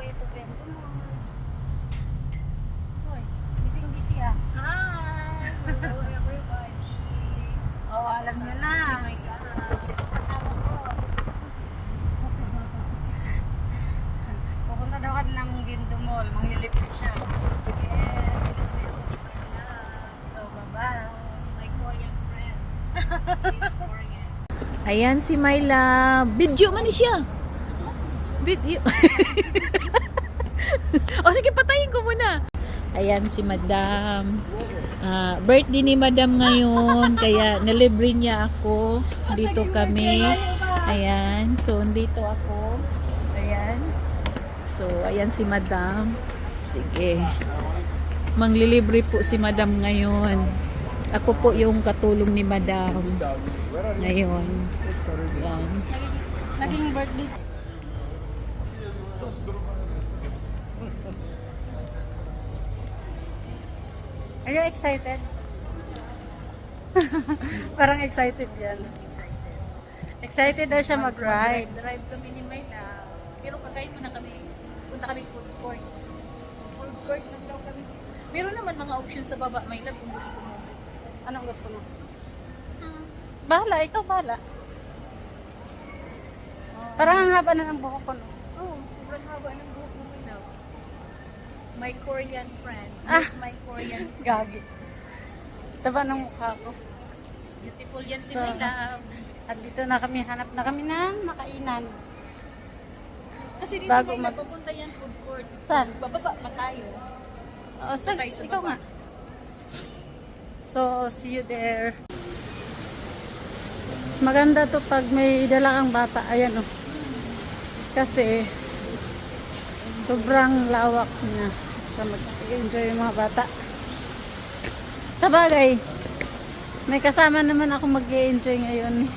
way to Bento Hoy, busy busy ah. Hi! Hello everybody! Oo, alam nyo na. Si my God. Sino kasama ko? Pupunta daw ka ng Bento Mall. Manglilipid siya. Yes, ni my love. So, bye-bye. My Korean friend. She's Korean. Ayan si Myla. Video man siya. Video. o sige, patayin ko muna. Ayan si Madam. Ah, birthday ni Madam ngayon. Kaya nalibre niya ako. Dito kami. Ayan. So, dito ako. Ayan. So, ayan si Madam. Sige. Manglilibre po si Madam ngayon. Ako po yung katulong ni Madam. Ngayon. Yan. Naging birthday. Are you excited? Parang excited yan. Excited. Excited daw siya mag-ride. Drive kami ni my love. Pero kagayin mo na kami. Punta kami food court. Food court lang daw kami. Meron naman mga options sa baba, my love, kung gusto mo. Anong gusto mo? Hmm. Bahala, ikaw bahala. Parang ang haba na ng buhok ko. No? Oh, sobrang haba ng buhok mo, my love. My Korean friend. Ah. My Korean Gagi. Taba ng mukha ko. Beautiful yan si So, my love. At dito na kami, hanap na kami ng makainan. Kasi dito bago may mag- napupunta yan food court. Saan? Bababa pa tayo. O, sa, Sakay sa ikaw nga. So, see you there. Maganda to pag may dala kang bata. Ayan o. Kasi, sobrang lawak niya. Sa mag-enjoy yung mga bata. Sa bagay, may kasama naman ako mag-enjoy ngayon.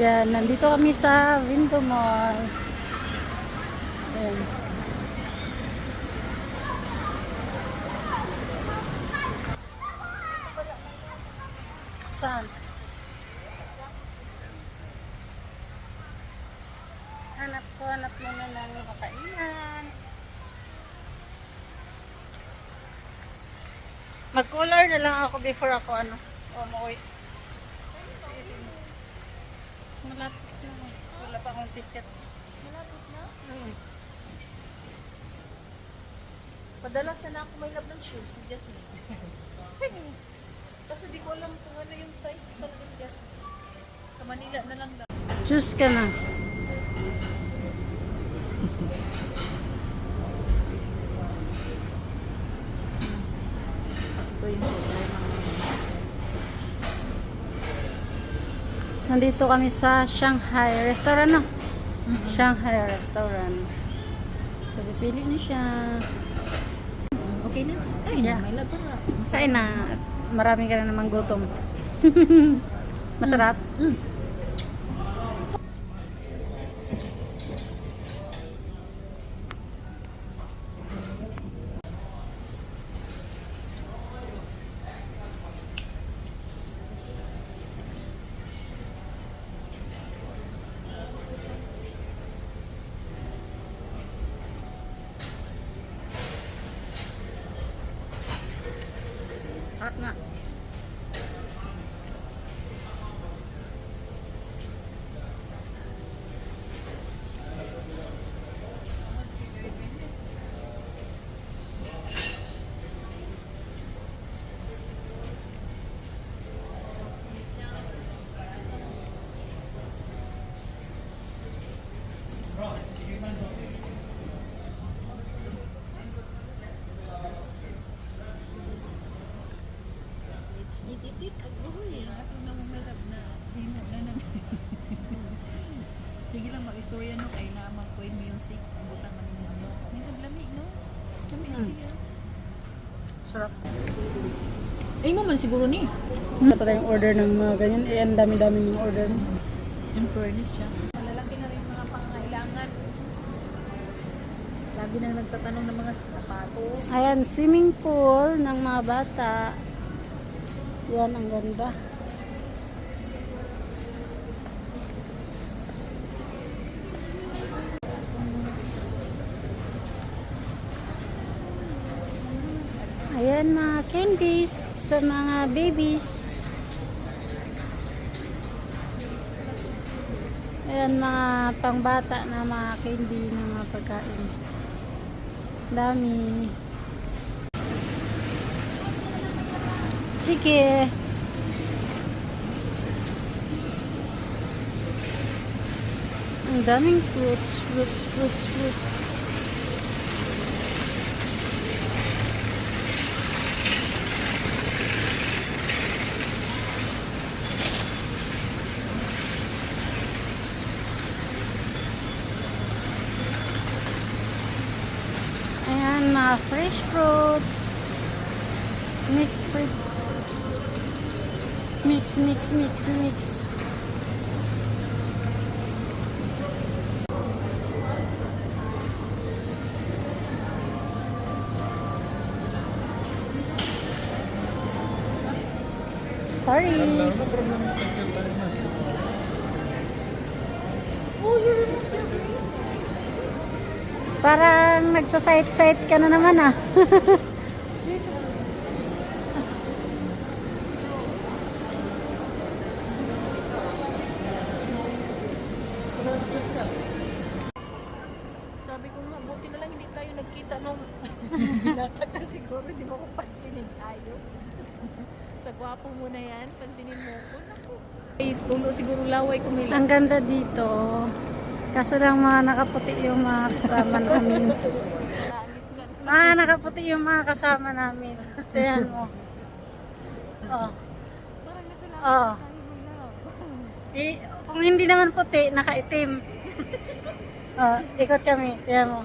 Yan, nandito kami sa Window Mall. Ayan. Saan? Ko, hanap muna ng kakainan. Mag-color na lang ako before ako ano. O, umuwi. Malapit na. Wala pa akong ticket. Malapit na. Hmm. Padala sana ako may love ng shoes ni Jasmine. Sige. Kasi di ko alam kung ano yung size talaga ni Jasmine. Sa Manila na lang daw. Juice ka na. Ito yung problema Nandito kami sa Shanghai restaurant, no? Shanghai restaurant. So, pipili na siya. Okay na. Ay, Yeah. may laba. Kain na. Marami ka na namang gutom. Masarap. Mm. Sarap Mag-istorya no kay na mag point music. Ang butang man ninyo. May naglami no? Lami siya. Sarap. Ay mo man siguro ni. Wala pa tayong order ng mga ganyan. Eh, ang dami-dami ng order. In fairness siya. Malalaki na rin mga pangangailangan. Lagi na nagtatanong ng mga sapatos. Ayan, swimming pool ng mga bata. Yan, ang ganda. Candies sa mga babies. Ayan, mga pangbata na mga candy na mga pagkain. Dami. Sige. Ang daming fruits, fruits, fruits, fruits. Ayan, fresh fruits. Mixed fruits. Mix, mix, mix, mix. Sorry. Parang nagsasite-site ka na naman ah. Sabi ko nga, buti na lang hindi tayo nagkita nung binata ka siguro, di mo ko pansinin tayo. Sa gwapo mo na yan, pansinin mo ko. Naku. Ay, tulo siguro laway kumilang. Ang ganda dito. Kaso lang mga nakaputi yung mga kasama namin. Mga nakaputi yung mga kasama namin. Tingnan mo. Oh. Oh. Eh, kung hindi naman puti, nakaitim. oh, ikot kami. Tingnan mo.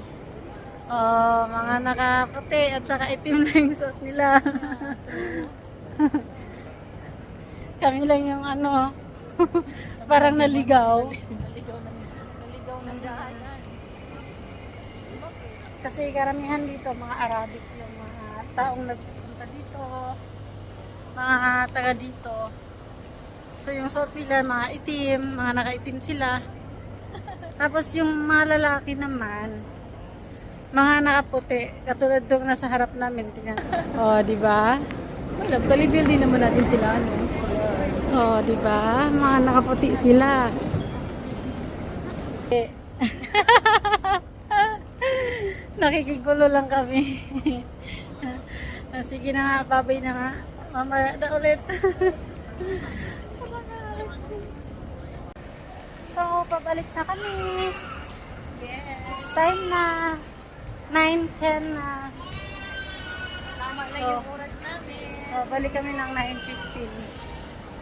Oh, mga nakaputi at saka itim na yung suot nila. kami lang yung ano, parang naligaw. Naligaw ng, naligaw ng daanan. Kasi karamihan dito, mga Arabic yung mga taong nagpupunta dito, mga taga dito. So yung suot nila, mga itim, mga nakaitim sila. Tapos yung mga lalaki naman, mga nakaputi, katulad doon nasa harap namin. Tingnan. Oh, di ba? Wala, talibil din naman natin sila. Ano? Oh, di ba? Mga nakaputi sila. Nakikigulo lang kami. Ah, Sige na nga, babay na nga. Mamaya na ulit. so, pabalik na kami. Yes. It's time na. 9.10 na. Tama lang So, yung oras namin. Oh, balik kami ng 9.15.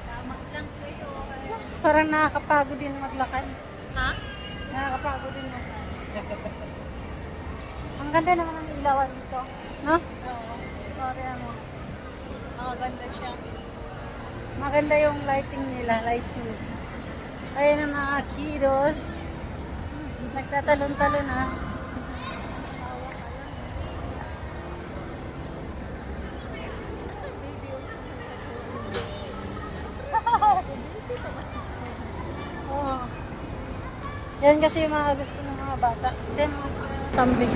Tama lang kayo. Parang nakakapagod din maglakad. Nakakapagod din maglakad. Ang ganda naman ng ilawan dito. No? Oo. Sorry ano. Nakaganda siya. Maganda yung lighting nila, lighting. Ayan ang mga kiddos. Nagtatalon-talon ah. Oo. Yan kasi yung mga gusto ng mga bata. Then, tambing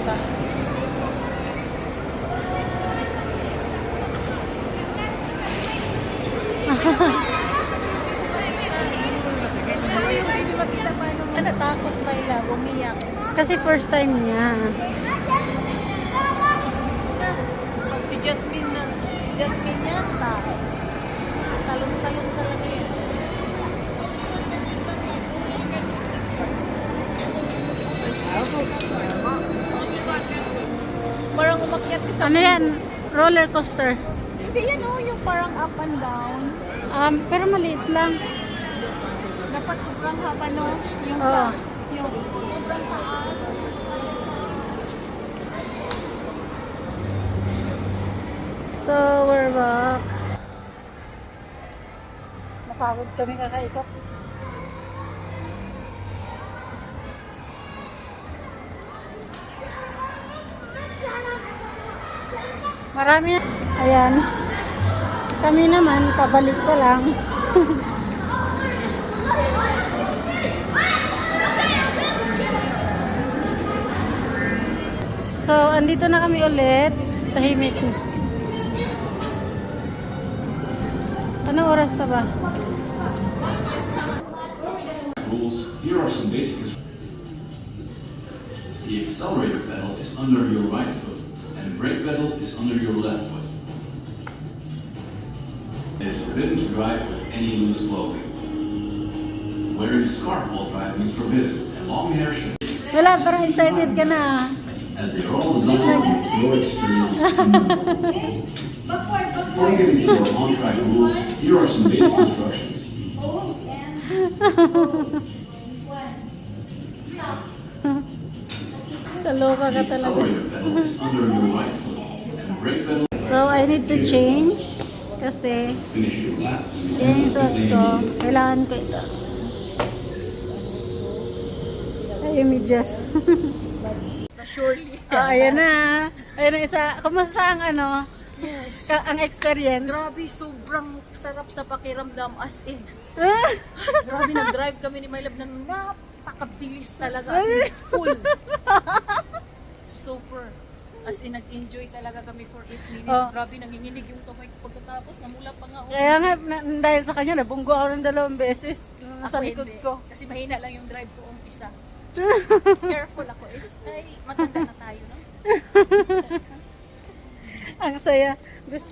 nung natakot pa ila, umiyak. Kasi first time niya. Si Jasmine na, si Jasmine yata, talong-talong talaga yun. Parang umakyat ka sa... Ano yan? Roller coaster. Hindi yan oh, yung parang up and down. Um, pero maliit lang. Dapat sobrang haba no, yung Oo. sa... Yung sobrang taas. So, we're back. Napagod kami kakaikot. Marami na. Ayan. Kami naman, pabalik pa lang. so, andito na kami ulit. Tahimik. Anong oras na ba? rules, here are some basic. The accelerator pedal is under your right foot, brake pedal is under your left foot. It is forbidden to drive with any loose clothing. Wearing a scarf while driving is forbidden, and long hair should be Wala, parang excited ka na. as they are all designed to make your experience. Before getting to our on-track rules, here are some basic instructions. the brake pedal So, I need to change. Kasi, yan yung suot ko. Kailangan ko ito. Ay, yung medyas. Surely. Ah, ayan na. Ayan na isa. Kumusta ang ano? Yes. Ka- ang experience? Grabe, sobrang sarap sa pakiramdam as in. Grabe, nag-drive kami ni My Love ng napakabilis talaga. As in, full. Super. As in, nag-enjoy talaga kami for 8 minutes. Oh. Grabe, nanginginig yung kamay ko pagkatapos. Namula pa nga. oh. Kaya nga, na, dahil sa kanya, nabunggo ako ng dalawang beses. Ako likod hindi. ko. Kasi mahina lang yung drive ko umpisa. Careful ako is, ay, matanda na tayo, no? Ang saya. Gusto,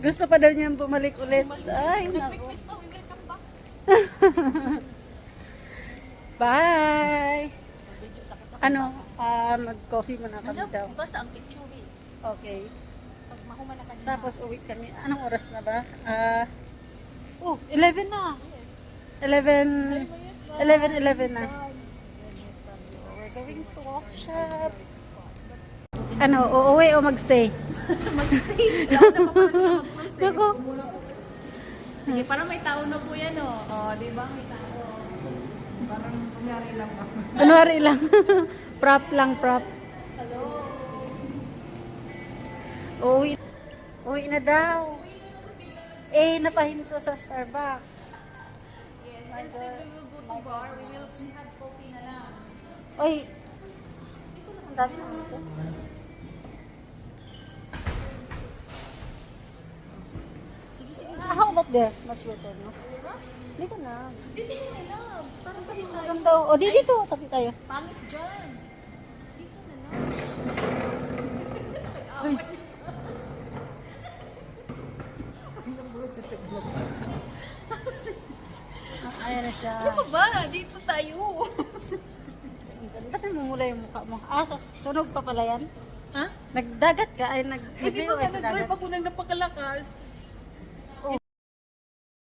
gusto pa daw niyang bumalik ulit. Ay, naku. Nag-request pa, we will come back. Bye! Ano, ah, mag-coffee muna kami Ano, daw. basta ang picture eh. Okay. Pag mahuman na kanina. Tapos uwi kami. Anong oras na ba? Ah, oh, 11 na. yes. 11, Yes, 11, 11 na. We're going to walk shop. Ano, uuwi o magstay? Mag-stay. Ako. Sige, parang may tao na po yan, oh. Oh, di ba? May tao. Kunwari lang. prop lang, prop. Hello. Uwi. Uwi na daw. Eh, napahinto sa Starbucks. Yes, instead we will go to bar, we will have coffee na lang. Oy, ang dami naman ito. Ah, how about there? Mas better, no? Dito na. Dito na, love. Parang tayo tayo. Maganda. O, di dito. Tabi tayo. Pangit dyan. Dito na lang. Ah, Ayan na siya. Ano ba? Dito tayo. Ba't namumula yung mukha mo? Ah, sa sunog pa pala yan? Ha? Nagdagat ka? Ay, Eh, di nag-review ba ka nag-drive ako ng napakalakas?